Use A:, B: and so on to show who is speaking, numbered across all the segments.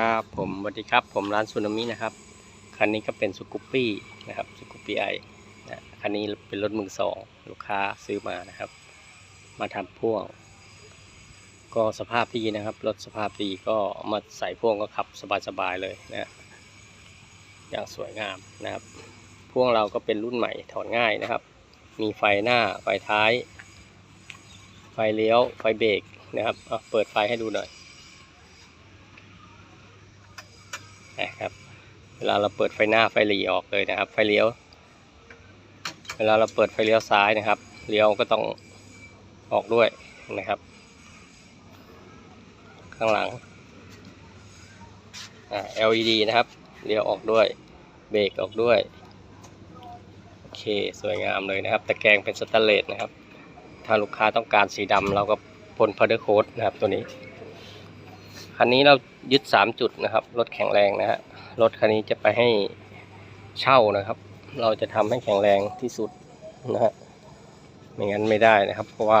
A: ครับผมสวัสดีครับ ผมร้านซูนามินะครับ คันนี้ก็เป็นสุกุปปี้นะครับสุกุปปี้ไอนะคันนี้เป็นรถมือสองลูกค้าซื้อมานะครับ มาทำพ่วง ก็สภาพดีนะครับรถสภาพดีก็มาใส่พ่วงก็ขับสบายๆเลยนะอย่างสวยงามนะครับ พ่วงเราก็เป็นรุ่นใหม่ถอดง่ายนะครับ มีไฟหน้าไฟท้าย ไฟเลี้ยวไฟเบรกนะครับอะเปิดไฟให้ดูหน่อย นะครับ เวลาเราเปิดไฟหน้าไฟหลีออกเลยนะครับ ไฟเลี้ยว เวลาเราเปิดไฟเลี้ยวซ้ายนะครับ เลี้ยวก็ต้องออกด้วยนะครับ ข้างหลังอ LED นะครับ เลี้ยวออกด้วย เบรกออกด้วย โอเค สวยงามเลยนะครับ ตะแกรงเป็นสแตนเลสนะครับ ถ้าลูกค้าต้องการสีดำเราก็พ่นพาวเดอร์โค้ดนะครับตัวนี้ คันนี้เรายึด3จุดนะครับรถแข็งแรงนะฮะรถคันนี้จะไปให้เช่านะครับ เราจะทำให้แข็งแรงที่สุดนะฮะไม่งั้นไม่ได้นะครับ เพราะว่า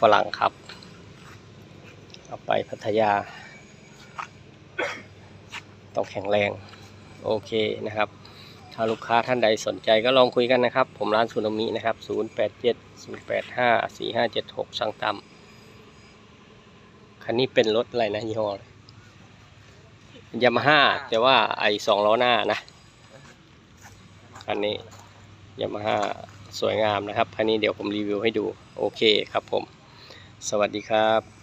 A: ฝรั่งขับ เอาไปพัทยา ต้องแข็งแรง โอเคนะครับ ถ้าลูกค้าท่านใดสนใจก็ลองคุยกันนะครับ ผมร้านซูนามินะครับ 087 085 4576ช่างตำคันนี้เป็นรถอะไรนะยี่ห้อ ยามาฮ่าแต่ว่าไอสองล้อหน้านะอันนี้ยามาฮ่าสวยงามนะครับอันนี้เดี๋ยวผมรีวิวให้ดู โอเคครับผม สวัสดีครับ